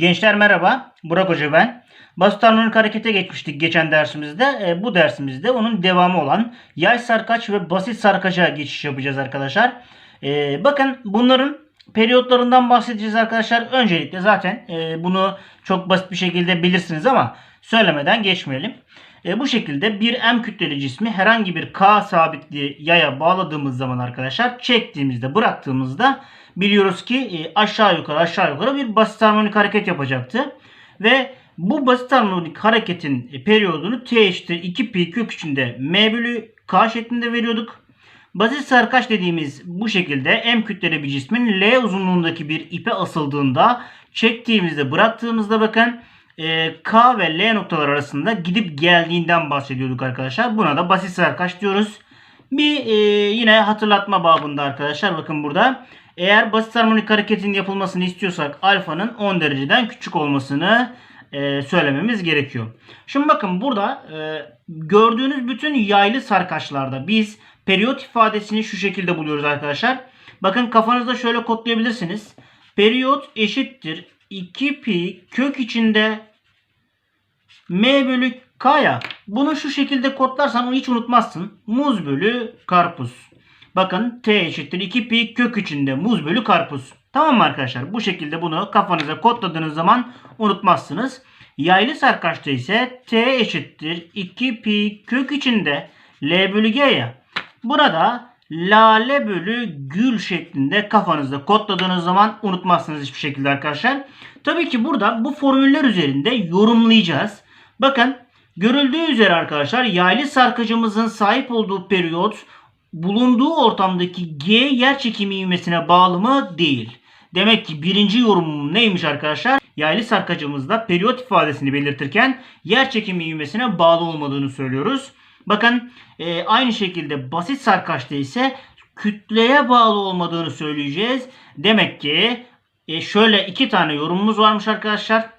Gençler merhaba. Burak Hoca ben. Basit harmonik harekete geçmiştik geçen dersimizde. E, bu dersimizde onun devamı olan yay sarkaç ve basit sarkaça geçiş yapacağız arkadaşlar. E, bakın bunların periyotlarından bahsedeceğiz arkadaşlar. Öncelikle zaten e, bunu çok basit bir şekilde bilirsiniz ama söylemeden geçmeyelim. E, bu şekilde bir M kütleli cismi herhangi bir K sabitli yaya bağladığımız zaman arkadaşlar çektiğimizde bıraktığımızda biliyoruz ki e, aşağı yukarı aşağı yukarı bir basit harmonik hareket yapacaktı. Ve bu basit harmonik hareketin e, periyodunu t eşittir 2 pi kök içinde m bölü k şeklinde veriyorduk. Basit sarkaç dediğimiz bu şekilde m kütleli bir cismin L uzunluğundaki bir ipe asıldığında çektiğimizde bıraktığımızda bakın e, K ve L noktalar arasında gidip geldiğinden bahsediyorduk arkadaşlar. Buna da basit sarkaç diyoruz. Bir e, yine hatırlatma babında arkadaşlar bakın burada. Eğer basit harmonik hareketin yapılmasını istiyorsak alfanın 10 dereceden küçük olmasını e, söylememiz gerekiyor. Şimdi bakın burada e, gördüğünüz bütün yaylı sarkaçlarda biz periyot ifadesini şu şekilde buluyoruz arkadaşlar. Bakın kafanızda şöyle kodlayabilirsiniz. Periyot eşittir 2 pi kök içinde m bölü k'ya. Bunu şu şekilde kodlarsan onu hiç unutmazsın. Muz bölü karpuz. Bakın t eşittir 2 pi kök içinde muz bölü karpuz. Tamam mı arkadaşlar? Bu şekilde bunu kafanıza kodladığınız zaman unutmazsınız. Yaylı sarkaçta ise t eşittir 2 pi kök içinde l bölü g ya. Burada lale bölü gül şeklinde kafanızda kodladığınız zaman unutmazsınız hiçbir şekilde arkadaşlar. Tabii ki burada bu formüller üzerinde yorumlayacağız. Bakın görüldüğü üzere arkadaşlar yaylı sarkacımızın sahip olduğu periyot bulunduğu ortamdaki G yer çekimi ivmesine bağlı mı? Değil. Demek ki birinci yorumum neymiş arkadaşlar? Yaylı sarkacımızda periyot ifadesini belirtirken yer çekimi ivmesine bağlı olmadığını söylüyoruz. Bakın e, aynı şekilde basit sarkaçta ise kütleye bağlı olmadığını söyleyeceğiz. Demek ki e, şöyle iki tane yorumumuz varmış arkadaşlar.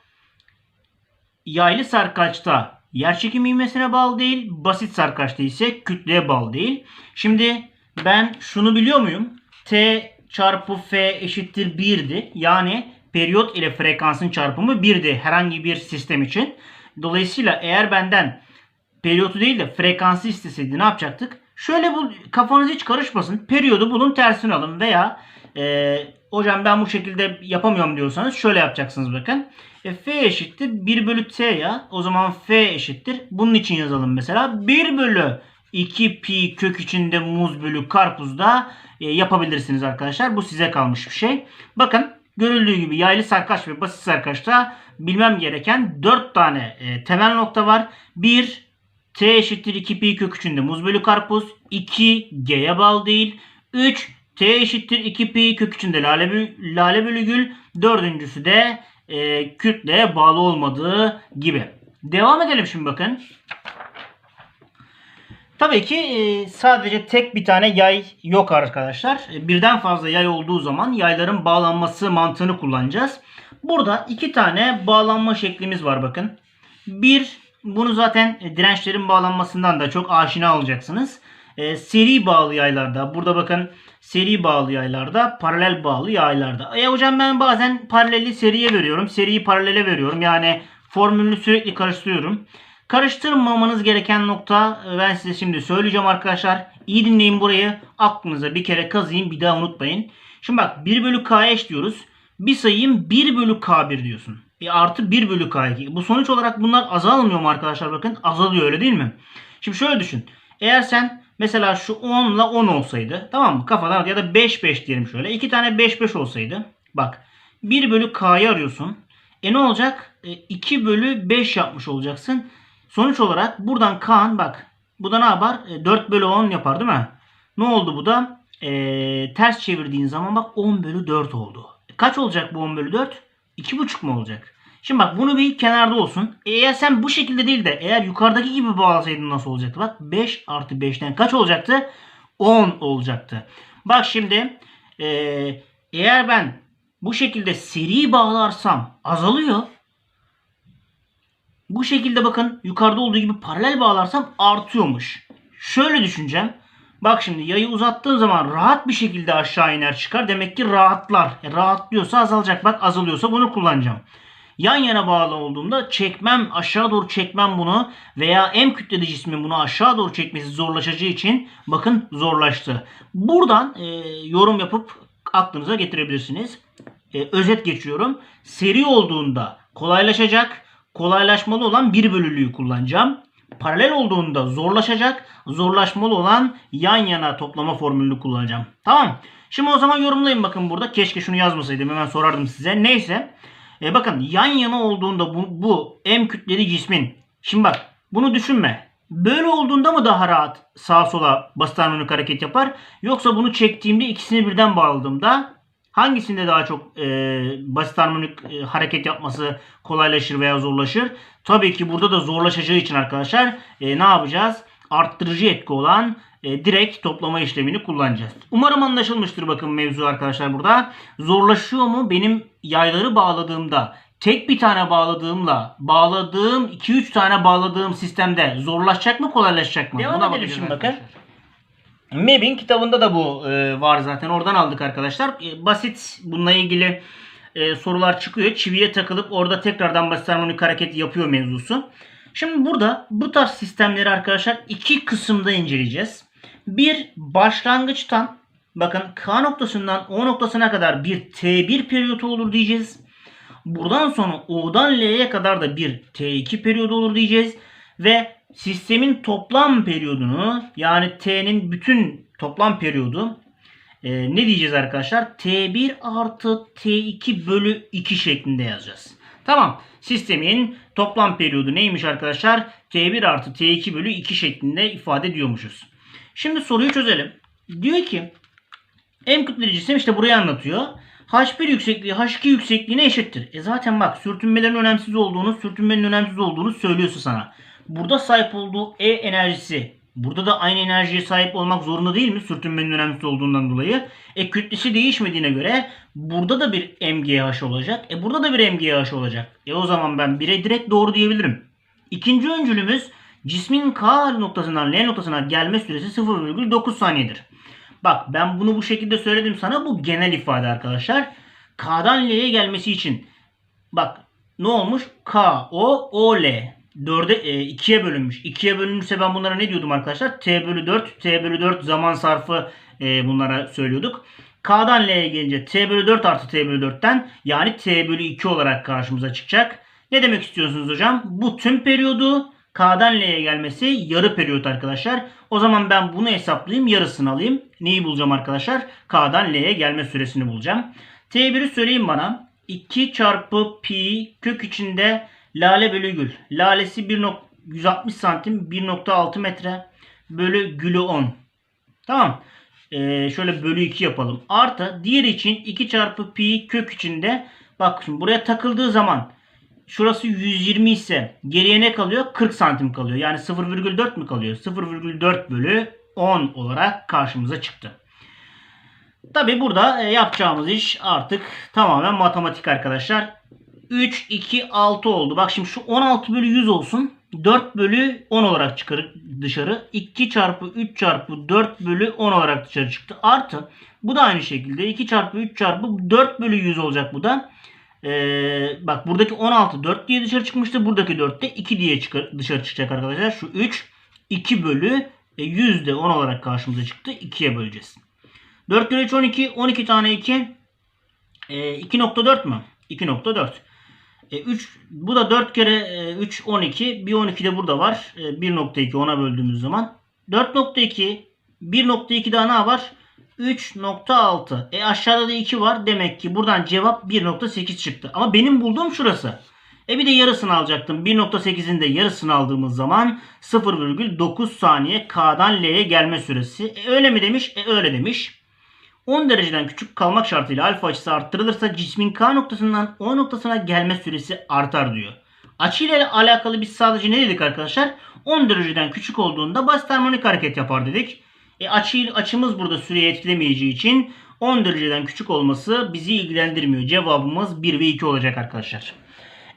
Yaylı sarkaçta yer çekimi ivmesine bağlı değil. Basit sarkaçta ise kütleye bağlı değil. Şimdi ben şunu biliyor muyum? T çarpı F eşittir 1'di. Yani periyot ile frekansın çarpımı 1'di herhangi bir sistem için. Dolayısıyla eğer benden periyodu değil de frekansı isteseydi ne yapacaktık? Şöyle bu kafanız hiç karışmasın. Periyodu bunun tersini alın veya e, hocam ben bu şekilde yapamıyorum diyorsanız şöyle yapacaksınız bakın. E, F eşittir 1 bölü T ya. O zaman F eşittir. Bunun için yazalım mesela. 1 bölü 2 pi kök içinde muz bölü karpuzda e, yapabilirsiniz arkadaşlar. Bu size kalmış bir şey. Bakın görüldüğü gibi yaylı sarkaç ve basit sarkaçta bilmem gereken 4 tane e, temel nokta var. 1 T eşittir 2 pi kök içinde muz bölü karpuz. 2 G'ye bağlı değil. 3 T eşittir 2 pi kök içinde lale, lale bölü. Dördüncüsü de e, kütleye bağlı olmadığı gibi. Devam edelim şimdi bakın. Tabii ki e, sadece tek bir tane yay yok arkadaşlar. E, Birden fazla yay olduğu zaman yayların bağlanması mantığını kullanacağız. Burada iki tane bağlanma şeklimiz var bakın. Bir, bunu zaten dirençlerin bağlanmasından da çok aşina olacaksınız. E, seri bağlı yaylarda, burada bakın seri bağlı yaylarda, paralel bağlı yaylarda. E hocam ben bazen paraleli seriye veriyorum, seriyi paralele veriyorum. Yani formülünü sürekli karıştırıyorum. Karıştırmamanız gereken nokta e, ben size şimdi söyleyeceğim arkadaşlar. İyi dinleyin burayı. Aklınıza bir kere kazıyın bir daha unutmayın. Şimdi bak 1 bölü k eş diyoruz. Bir sayayım 1 bölü k1 diyorsun. E artı 1 bölü k2. Bu sonuç olarak bunlar azalmıyor mu arkadaşlar bakın? Azalıyor öyle değil mi? Şimdi şöyle düşün. Eğer sen mesela şu 10 ile 10 olsaydı tamam mı? Kafadan ya da 5 5 diyelim şöyle. 2 tane 5 5 olsaydı. Bak 1 bölü k'yı arıyorsun. E ne olacak? E, 2 bölü 5 yapmış olacaksın. Sonuç olarak buradan Kaan bak bu da ne yapar? E, 4 bölü 10 yapar değil mi? Ne oldu bu da? E, ters çevirdiğin zaman bak 10 bölü 4 oldu. E, kaç olacak bu 10 bölü 4? 2,5 mu olacak? Şimdi bak bunu bir kenarda olsun. Eğer sen bu şekilde değil de eğer yukarıdaki gibi bağlasaydın nasıl olacaktı? Bak 5 artı 5'ten kaç olacaktı? 10 olacaktı. Bak şimdi e, eğer ben bu şekilde seri bağlarsam azalıyor. Bu şekilde bakın yukarıda olduğu gibi paralel bağlarsam artıyormuş. Şöyle düşüneceğim. Bak şimdi yayı uzattığım zaman rahat bir şekilde aşağı iner çıkar. Demek ki rahatlar. E, rahatlıyorsa azalacak. Bak azalıyorsa bunu kullanacağım. Yan yana bağlı olduğumda çekmem aşağı doğru çekmem bunu veya M kütleli cismin bunu aşağı doğru çekmesi zorlaşacağı için bakın zorlaştı. Buradan e, yorum yapıp aklınıza getirebilirsiniz. E, özet geçiyorum. Seri olduğunda kolaylaşacak. Kolaylaşmalı olan bir bölülüyü kullanacağım. Paralel olduğunda zorlaşacak. Zorlaşmalı olan yan yana toplama formülünü kullanacağım. Tamam. Şimdi o zaman yorumlayın bakın burada. Keşke şunu yazmasaydım hemen sorardım size. Neyse. E, bakın yan yana olduğunda bu, bu M kütleli cismin. Şimdi bak bunu düşünme. Böyle olduğunda mı daha rahat sağa sola basit harmonik hareket yapar? Yoksa bunu çektiğimde ikisini birden bağladığımda hangisinde daha çok e, basit harmonik e, hareket yapması kolaylaşır veya zorlaşır? Tabii ki burada da zorlaşacağı için arkadaşlar e, ne yapacağız? Arttırıcı etki olan e, direkt toplama işlemini kullanacağız. Umarım anlaşılmıştır bakın mevzu arkadaşlar burada. Zorlaşıyor mu benim yayları bağladığımda tek bir tane bağladığımla bağladığım 2-3 tane bağladığım sistemde zorlaşacak mı kolaylaşacak mı? Devam Buna edelim şimdi bakın. MEB'in kitabında da bu e, var zaten. Oradan aldık arkadaşlar. E, basit bununla ilgili e, sorular çıkıyor. Çiviye takılıp orada tekrardan basit harmonik hareket yapıyor mevzusu. Şimdi burada bu tarz sistemleri arkadaşlar iki kısımda inceleyeceğiz. Bir başlangıçtan bakın K noktasından O noktasına kadar bir T1 periyodu olur diyeceğiz. Buradan sonra O'dan L'ye kadar da bir T2 periyodu olur diyeceğiz. Ve sistemin toplam periyodunu yani T'nin bütün toplam periyodu e, ne diyeceğiz arkadaşlar? T1 artı T2 bölü 2 şeklinde yazacağız. Tamam. Sistemin toplam periyodu neymiş arkadaşlar? T1 artı T2 bölü 2 şeklinde ifade ediyormuşuz. Şimdi soruyu çözelim. Diyor ki M kütleli cisim işte burayı anlatıyor. H1 yüksekliği H2 yüksekliğine eşittir. E zaten bak sürtünmelerin önemsiz olduğunu, sürtünmenin önemsiz olduğunu söylüyorsa sana. Burada sahip olduğu E enerjisi burada da aynı enerjiye sahip olmak zorunda değil mi? Sürtünmenin önemsiz olduğundan dolayı. E kütlesi değişmediğine göre burada da bir MGH olacak. E burada da bir MGH olacak. E o zaman ben 1'e direkt doğru diyebilirim. İkinci öncülümüz cismin K noktasından L noktasına gelme süresi 0,9 saniyedir. Bak ben bunu bu şekilde söyledim sana. Bu genel ifade arkadaşlar. K'dan L'ye gelmesi için bak ne olmuş? K, O, O, L. 4'e e, 2'ye bölünmüş. 2'ye bölünmüşse ben bunlara ne diyordum arkadaşlar? T bölü 4. T bölü 4 zaman sarfı e, bunlara söylüyorduk. K'dan L'ye gelince T bölü 4 artı T bölü 4'ten yani T bölü 2 olarak karşımıza çıkacak. Ne demek istiyorsunuz hocam? Bu tüm periyodu K'dan L'ye gelmesi yarı periyot arkadaşlar. O zaman ben bunu hesaplayayım yarısını alayım. Neyi bulacağım arkadaşlar? K'dan L'ye gelme süresini bulacağım. T1'i söyleyeyim bana. 2 çarpı pi kök içinde lale bölü gül. Lalesi 1 160 santim 1.6 metre bölü gülü 10. Tamam. Ee, şöyle bölü 2 yapalım. Artı diğer için 2 çarpı pi kök içinde bak şimdi buraya takıldığı zaman şurası 120 ise geriye ne kalıyor? 40 santim kalıyor. Yani 0,4 mü kalıyor? 0,4 bölü 10 olarak karşımıza çıktı. Tabi burada e, yapacağımız iş artık tamamen matematik arkadaşlar. 3, 2, 6 oldu. Bak şimdi şu 16 bölü 100 olsun. 4 bölü 10 olarak çıkar dışarı. 2 çarpı 3 çarpı 4 bölü 10 olarak dışarı çıktı. Artı bu da aynı şekilde 2 çarpı 3 çarpı 4 bölü 100 olacak bu da. Ee, bak buradaki 16 4 diye dışarı çıkmıştı. Buradaki 4 de 2 diye çıkar, dışarı çıkacak arkadaşlar. Şu 3 2 bölü e, 100 de 10 olarak karşımıza çıktı. 2'ye böleceğiz. 4 kere 3 12. 12 tane 2. E, 2.4 mü? 2.4. E, 3 bu da 4 kere e, 3 12. Bir 12 de burada var. E, 1.2 ona böldüğümüz zaman. 4.2 1.2 daha ne var? 3.6. E aşağıda da 2 var. Demek ki buradan cevap 1.8 çıktı. Ama benim bulduğum şurası. E bir de yarısını alacaktım. 1.8'in de yarısını aldığımız zaman 0,9 saniye K'dan L'ye gelme süresi. E öyle mi demiş? E öyle demiş. 10 dereceden küçük kalmak şartıyla alfa açısı arttırılırsa cismin K noktasından O noktasına gelme süresi artar diyor. Açı ile alakalı biz sadece ne dedik arkadaşlar? 10 dereceden küçük olduğunda basit harmonik hareket yapar dedik. E açı, açımız burada süreyi etkilemeyeceği için 10 dereceden küçük olması bizi ilgilendirmiyor. Cevabımız 1 ve 2 olacak arkadaşlar.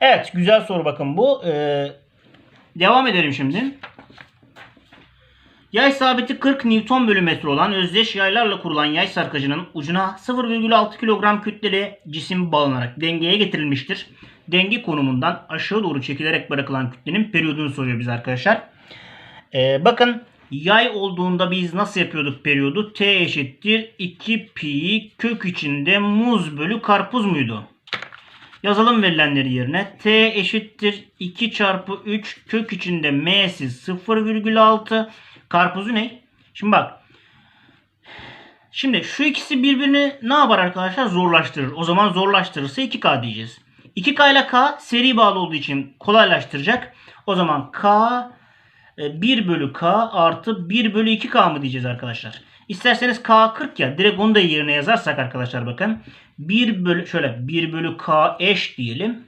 Evet güzel soru bakın bu. Ee, devam edelim şimdi. Yay sabiti 40 Newton bölü metre olan özdeş yaylarla kurulan yay sarkacının ucuna 0,6 kilogram kütleli cisim bağlanarak dengeye getirilmiştir. denge konumundan aşağı doğru çekilerek bırakılan kütlenin periyodunu soruyor bize arkadaşlar. Ee, bakın yay olduğunda biz nasıl yapıyorduk periyodu? T eşittir 2 pi kök içinde muz bölü karpuz muydu? Yazalım verilenleri yerine. T eşittir 2 çarpı 3 kök içinde m'si 0,6. Karpuzu ne? Şimdi bak. Şimdi şu ikisi birbirini ne yapar arkadaşlar? Zorlaştırır. O zaman zorlaştırırsa 2K diyeceğiz. 2K ile K seri bağlı olduğu için kolaylaştıracak. O zaman K 1 bölü K artı 1 bölü 2K mı diyeceğiz arkadaşlar. İsterseniz K 40 ya direkt onu da yerine yazarsak arkadaşlar bakın. 1 bölü şöyle 1 bölü K eş diyelim.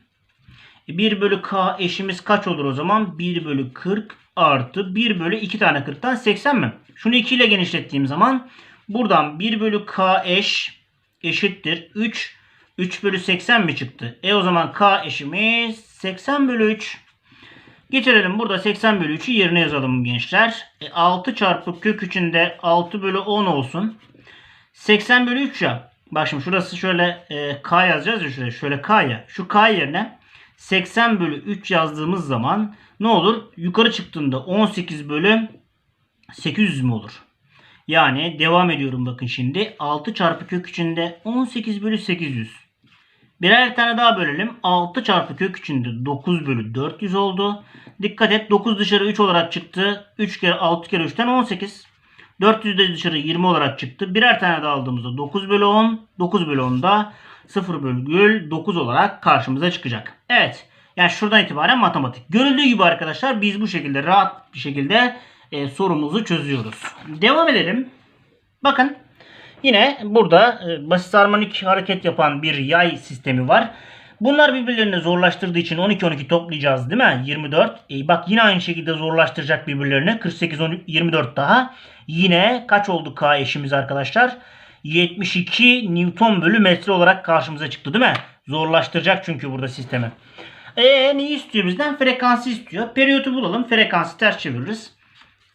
1 bölü K eşimiz kaç olur o zaman? 1 bölü 40 artı 1 bölü 2 tane 40'tan 80 mi? Şunu 2 ile genişlettiğim zaman buradan 1 bölü K eş eşittir 3. 3 bölü 80 mi çıktı? E o zaman K eşimiz 80 bölü 3. Getirelim burada 80 bölü 3'ü yerine yazalım gençler. E, 6 çarpı kök içinde 6 bölü 10 olsun. 80 bölü 3 ya. Bak şimdi şurası şöyle e, K yazacağız ya şuraya. Şöyle K ya. Şu K yerine 80 bölü 3 yazdığımız zaman ne olur? Yukarı çıktığında 18 bölü 800 mü olur? Yani devam ediyorum bakın şimdi. 6 çarpı kök içinde 18 bölü 800. Birer tane daha bölelim. 6 çarpı kök içinde 9 bölü 400 oldu. Dikkat et 9 dışarı 3 olarak çıktı. 3 kere 6 kere 3'ten 18. 400 de dışarı 20 olarak çıktı. Birer tane daha aldığımızda 9 bölü 10. 9 bölü 10 da 0,9 olarak karşımıza çıkacak. Evet. Yani şuradan itibaren matematik. Görüldüğü gibi arkadaşlar biz bu şekilde rahat bir şekilde e, sorumuzu çözüyoruz. Devam edelim. Bakın Yine burada e, basit harmonik hareket yapan bir yay sistemi var. Bunlar birbirlerini zorlaştırdığı için 12-12 toplayacağız değil mi? 24. E bak yine aynı şekilde zorlaştıracak birbirlerini. 48 24 daha. Yine kaç oldu K eşimiz arkadaşlar? 72 Newton bölü metre olarak karşımıza çıktı değil mi? Zorlaştıracak çünkü burada sistemi. E neyi istiyor bizden? Frekansı istiyor. Periyotu bulalım. Frekansı ters çeviririz.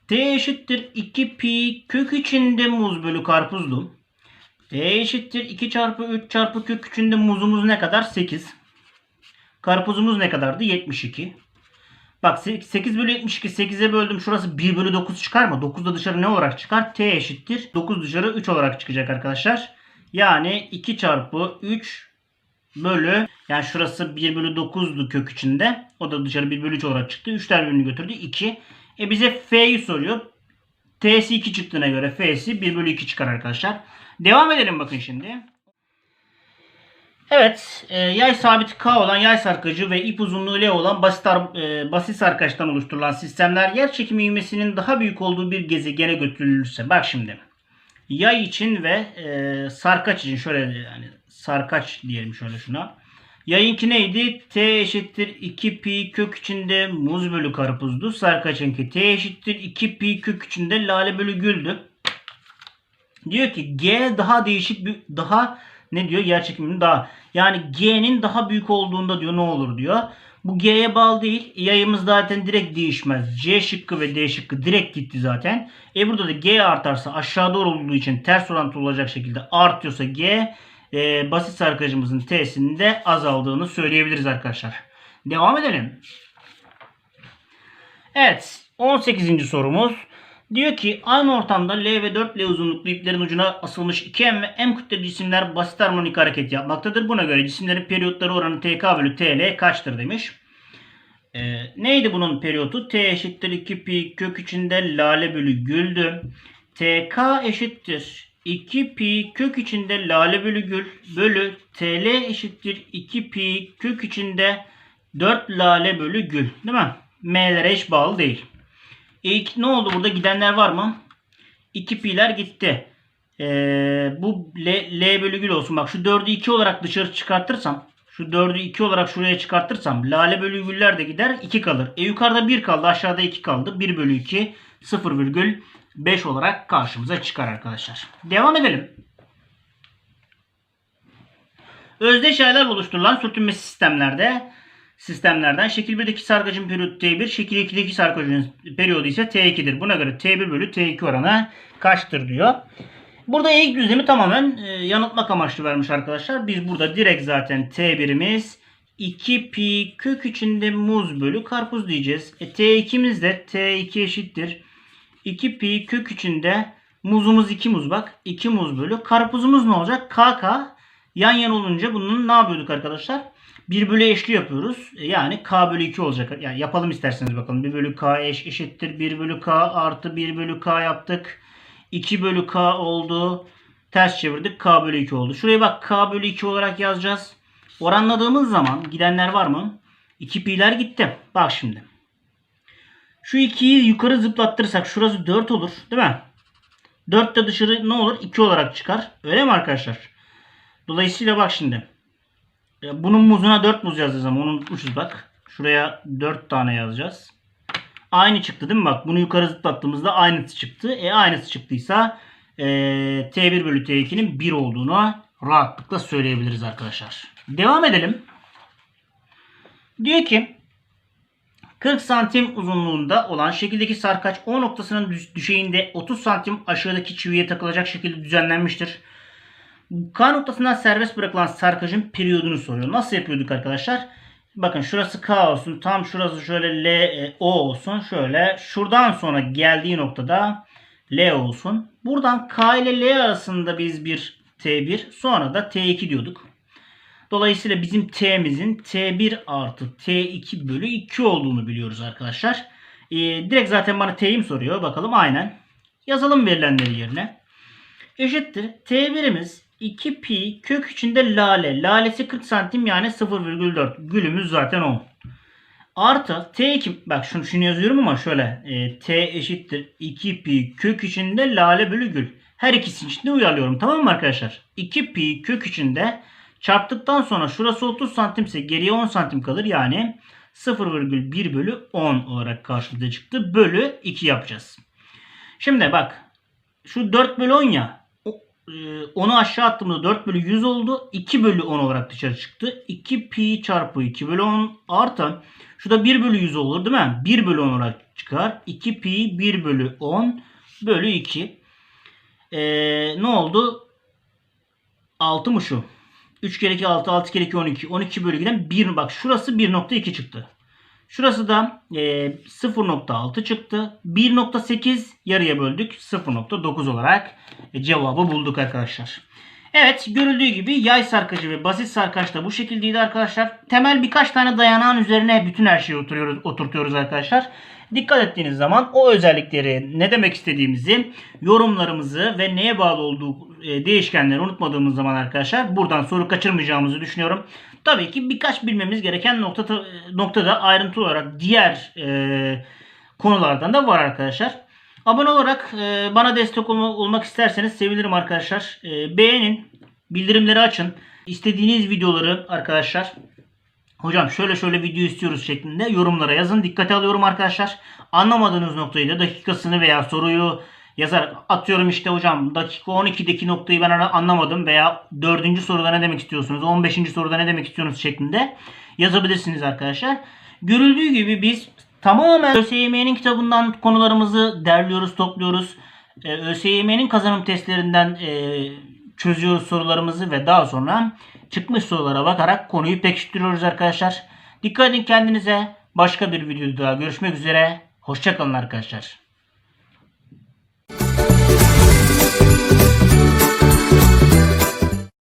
T eşittir 2 pi kök içinde muz bölü karpuzdu. T eşittir 2 çarpı 3 çarpı kök içinde muzumuz ne kadar? 8. Karpuzumuz ne kadardı? 72. Bak 8 bölü 72 8'e böldüm. Şurası 1 bölü 9 çıkar mı? 9 da dışarı ne olarak çıkar? T eşittir. 9 dışarı 3 olarak çıkacak arkadaşlar. Yani 2 çarpı 3 bölü yani şurası 1 bölü 9'du kök içinde. O da dışarı 1 bölü 3 olarak çıktı. 3'ler birbirini götürdü. 2. E bize F'yi soruyor. T'si 2 çıktığına göre F'si 1 bölü 2 çıkar arkadaşlar. Devam edelim bakın şimdi. Evet, e, yay sabiti K olan yay sarkacı ve ip uzunluğu L olan basit, e, basit sarkaçtan oluşturulan sistemler yer çekimi ivmesinin daha büyük olduğu bir gezegene götürülürse. Bak şimdi. Yay için ve e, sarkaç için şöyle yani sarkaç diyelim şöyle şuna. Yayınki neydi? T eşittir 2 pi kök içinde muz bölü karpuzdu. Sarkaç'ınki T eşittir 2 pi kök içinde lale bölü güldü. Diyor ki G daha değişik bir daha ne diyor? Yer çekiminin daha. Yani G'nin daha büyük olduğunda diyor ne olur diyor. Bu G'ye bağlı değil. Yayımız zaten direkt değişmez. C şıkkı ve D şıkkı direkt gitti zaten. E burada da G artarsa aşağı doğru olduğu için ters orantılı olacak şekilde artıyorsa G e, basit sarkacımızın T'sinin de azaldığını söyleyebiliriz arkadaşlar. Devam edelim. Evet 18. sorumuz. Diyor ki aynı ortamda L ve 4L uzunluklu iplerin ucuna asılmış 2M ve M kütleli cisimler basit harmonik hareket yapmaktadır. Buna göre cisimlerin periyotları oranı TK bölü TL kaçtır demiş. Ee, neydi bunun periyotu? T eşittir 2 pi kök içinde lale bölü güldü. TK eşittir 2 pi kök içinde lale bölü gül bölü TL eşittir 2 pi kök içinde 4 lale bölü gül. Değil mi? M'lere eş bağlı değil. E, ne oldu burada? Gidenler var mı? 2 pi'ler gitti. Ee, bu L, L bölü gül olsun. Bak şu 4'ü 2 olarak dışarı çıkartırsam şu 4'ü 2 olarak şuraya çıkartırsam lale bölü güller de gider 2 kalır. E yukarıda 1 kaldı aşağıda 2 kaldı. 1 bölü 2 0,5 olarak karşımıza çıkar arkadaşlar. Devam edelim. Özdeş yaylar oluşturulan sürtünme sistemlerde sistemlerden şekil 1'deki sarkacın periyodu T1, şekil 2'deki sarkacın periyodu ise T2'dir. Buna göre T1 bölü T2 oranı kaçtır diyor. Burada eğik düzlemi tamamen e, yanıltmak amaçlı vermiş arkadaşlar. Biz burada direkt zaten T1'imiz 2 pi kök içinde muz bölü karpuz diyeceğiz. E, T2'miz de T2 eşittir. 2 pi kök içinde muzumuz 2 muz bak. 2 muz bölü. Karpuzumuz ne olacak? KK. Yan yana olunca bunun ne yapıyorduk arkadaşlar? 1 bölü eşli yapıyoruz. E, Yani K bölü 2 olacak. Yani yapalım isterseniz bakalım. 1 bölü K eş eşittir. 1 bölü K artı 1 bölü K yaptık. 2 bölü K oldu. Ters çevirdik. K bölü 2 oldu. Şuraya bak K bölü 2 olarak yazacağız. Oranladığımız zaman gidenler var mı? 2 pi'ler gitti. Bak şimdi. Şu 2'yi yukarı zıplattırırsak şurası 4 olur. Değil mi? 4 de dışarı ne olur? 2 olarak çıkar. Öyle mi arkadaşlar? Dolayısıyla bak şimdi. E, Bunun muzuna 4 muz yazacağız ama onu unutmuşuz bak. Şuraya 4 tane yazacağız. Aynı çıktı değil mi? Bak bunu yukarı zıplattığımızda aynısı çıktı. E aynısı çıktıysa e, T1 bölü T2'nin 1 olduğunu rahatlıkla söyleyebiliriz arkadaşlar. Devam edelim. Diyor ki 40 santim uzunluğunda olan şekildeki sarkaç O noktasının düşeyinde 30 santim aşağıdaki çiviye takılacak şekilde düzenlenmiştir. K noktasından serbest bırakılan sarkacın periyodunu soruyor. Nasıl yapıyorduk arkadaşlar? Bakın şurası K olsun. Tam şurası şöyle L, e, O olsun. Şöyle şuradan sonra geldiği noktada L olsun. Buradan K ile L arasında biz bir T1 sonra da T2 diyorduk. Dolayısıyla bizim T'mizin T1 artı T2 bölü 2 olduğunu biliyoruz arkadaşlar. Ee, direkt zaten bana T'yi mi soruyor? Bakalım aynen. Yazalım verilenleri yerine. Eşittir. T1'imiz 2 pi kök içinde lale. Lalesi 40 santim yani 0,4. Gülümüz zaten 10. Artı T2 bak şunu, şunu yazıyorum ama şöyle e, T eşittir 2 pi kök içinde lale bölü gül. Her ikisi için de uyarlıyorum tamam mı arkadaşlar? 2 pi kök içinde çarptıktan sonra şurası 30 santimse geriye 10 santim kalır. Yani 0,1 bölü 10 olarak karşımıza çıktı. Bölü 2 yapacağız. Şimdi bak şu 4 bölü 10 ya o- e, onu aşağı attığımda 4 bölü 100 oldu. 2 bölü 10 olarak dışarı çıktı. 2 pi çarpı 2 bölü 10 artı şurada 1 bölü 100 olur değil mi? 1 bölü 10 olarak çıkar. 2 pi 1 bölü 10 bölü 2. Ee, ne oldu? 6 mı şu? 3 kere 2 6, 6 kere 2 12. 12 bölü giden 1 bak şurası 1.2 çıktı. Şurası da e, 0.6 çıktı. 1.8 yarıya böldük. 0.9 olarak cevabı bulduk arkadaşlar. Evet görüldüğü gibi yay sarkacı ve basit sarkaç da bu şekildeydi arkadaşlar. Temel birkaç tane dayanağın üzerine bütün her şeyi oturuyoruz, oturtuyoruz arkadaşlar. Dikkat ettiğiniz zaman o özellikleri ne demek istediğimizi, yorumlarımızı ve neye bağlı olduğu e, değişkenleri unutmadığımız zaman arkadaşlar buradan soru kaçırmayacağımızı düşünüyorum. Tabii ki birkaç bilmemiz gereken nokta, noktada ayrıntı olarak diğer e, konulardan da var arkadaşlar. Abone olarak e, bana destek olma- olmak isterseniz sevinirim arkadaşlar. E, beğenin, bildirimleri açın. İstediğiniz videoları arkadaşlar hocam şöyle şöyle video istiyoruz şeklinde yorumlara yazın. Dikkate alıyorum arkadaşlar. Anlamadığınız noktayı da dakikasını veya soruyu yazar atıyorum işte hocam dakika 12'deki noktayı ben anlamadım veya 4. soruda ne demek istiyorsunuz 15. soruda ne demek istiyorsunuz şeklinde yazabilirsiniz arkadaşlar. Görüldüğü gibi biz tamamen ÖSYM'nin kitabından konularımızı derliyoruz, topluyoruz. Ee, ÖSYM'nin kazanım testlerinden e, çözüyoruz sorularımızı ve daha sonra çıkmış sorulara bakarak konuyu pekiştiriyoruz arkadaşlar. Dikkat edin kendinize. Başka bir videoda görüşmek üzere. Hoşçakalın arkadaşlar. Thank you